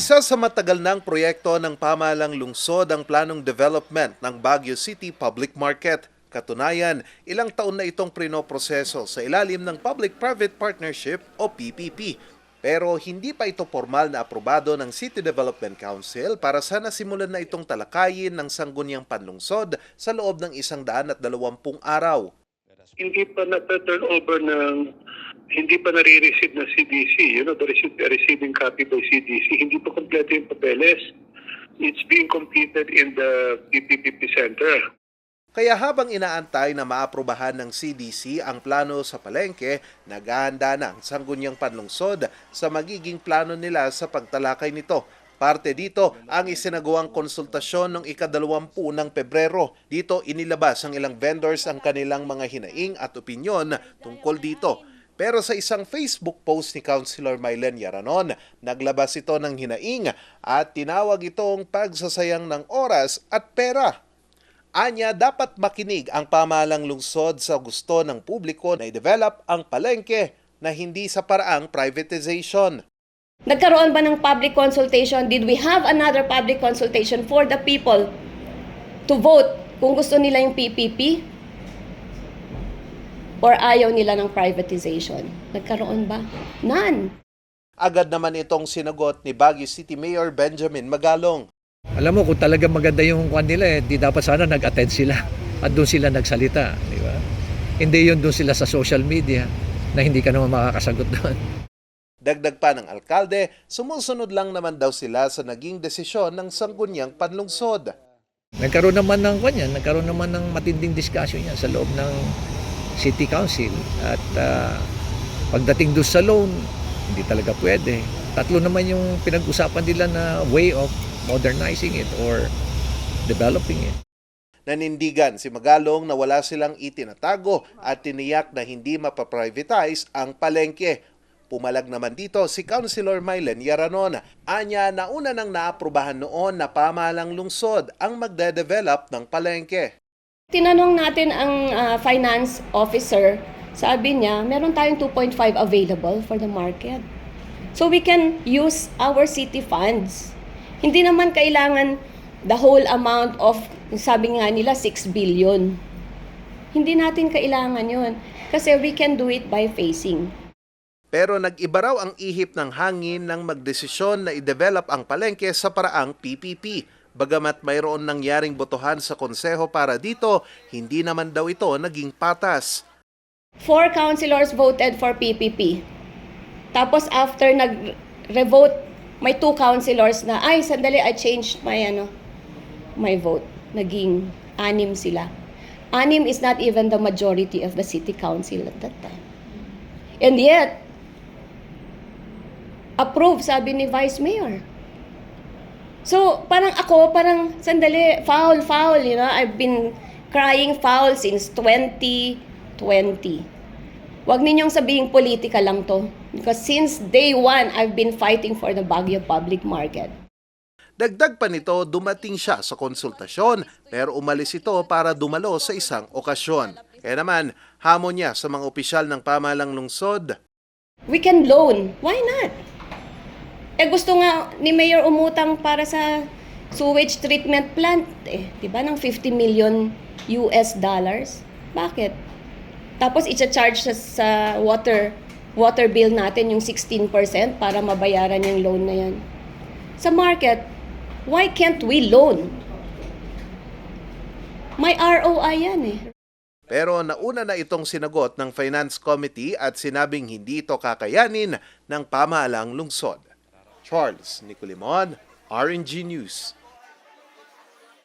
Isa sa matagal ng proyekto ng pamalang lungsod ang planong development ng Baguio City Public Market. Katunayan, ilang taon na itong prinoproseso sa ilalim ng Public-Private Partnership o PPP. Pero hindi pa ito formal na aprobado ng City Development Council para sana simulan na itong talakayin ng sangguniang panlungsod sa loob ng isang daan at dalawampung araw. hindi pa na-turn over ng hindi pa nare-receive ng CDC. You know, should be a receiving copy by CDC. Hindi pa kompleto yung papeles. It's being completed in the PPP Center. Kaya habang inaantay na maaprubahan ng CDC ang plano sa palengke, naghahanda na ang sangguniang panlungsod sa magiging plano nila sa pagtalakay nito. Parte dito ang isinagawang konsultasyon noong ikadalawampu ng Pebrero. Dito inilabas ang ilang vendors ang kanilang mga hinaing at opinyon tungkol dito. Pero sa isang Facebook post ni Councilor Mylen Yaranon, naglabas ito ng hinaing at tinawag itong pagsasayang ng oras at pera. Anya, dapat makinig ang pamalang lungsod sa gusto ng publiko na i-develop ang palengke na hindi sa paraang privatization. Nagkaroon ba ng public consultation? Did we have another public consultation for the people to vote kung gusto nila yung PPP? Or ayaw nila ng privatization? Nagkaroon ba? None. Agad naman itong sinagot ni Baguio City Mayor Benjamin Magalong. Alam mo, kung talaga maganda yung kwan nila, eh, di dapat sana nag-attend sila at doon sila nagsalita, di ba? Hindi yun doon sila sa social media na hindi ka naman makakasagot doon. Dagdag pa ng alkalde, sumusunod lang naman daw sila sa naging desisyon ng sangguniang panlungsod. Nagkaroon naman ng kwan yan, nagkaroon naman ng matinding discussion yan sa loob ng City Council at ah, pagdating doon sa loan, hindi talaga pwede. Tatlo naman yung pinag-usapan nila na way of modernizing it or developing it. Nanindigan si Magalong na wala silang itinatago at tiniyak na hindi mapaprivatize ang palengke. Pumalag naman dito si Councilor Mylen Yaranon. Anya nauna nang naaprubahan noon na pamalang lungsod ang magde-develop ng palengke. Tinanong natin ang ah, finance officer, sabi niya, meron tayong 2.5 available for the market. So we can use our city funds. Hindi naman kailangan the whole amount of, sabi nga nila, 6 billion. Hindi natin kailangan yon kasi we can do it by phasing. Pero nag-iba raw ang ihip ng hangin ng magdesisyon na i-develop ang palengke sa paraang PPP. Bagamat mayroon nangyaring botohan sa konseho para dito, hindi naman daw ito naging patas. Four councilors voted for PPP. Tapos after nag-revote, may two councilors na, ay, sandali, I changed my, ano, my vote. Naging anim sila. Anim is not even the majority of the city council at that time. And yet, approve, sabi ni Vice Mayor. So, parang ako, parang, sandali, foul, foul, you know, I've been crying foul since 2020. Huwag ninyong sabihin politika lang to. Because since day one, I've been fighting for the Baguio public market. Dagdag pa nito, dumating siya sa konsultasyon pero umalis ito para dumalo sa isang okasyon. Kaya naman, hamon niya sa mga opisyal ng pamalang lungsod. We can loan. Why not? Eh gusto nga ni Mayor umutang para sa sewage treatment plant eh, 'di ba ng 50 million US dollars. Bakit? Tapos i-charge sa, sa water water bill natin yung 16% para mabayaran yung loan na yan. Sa market, why can't we loan? May ROI yan eh. Pero nauna na itong sinagot ng Finance Committee at sinabing hindi ito kakayanin ng pamahalang lungsod. Charles Nicolimon, RNG News.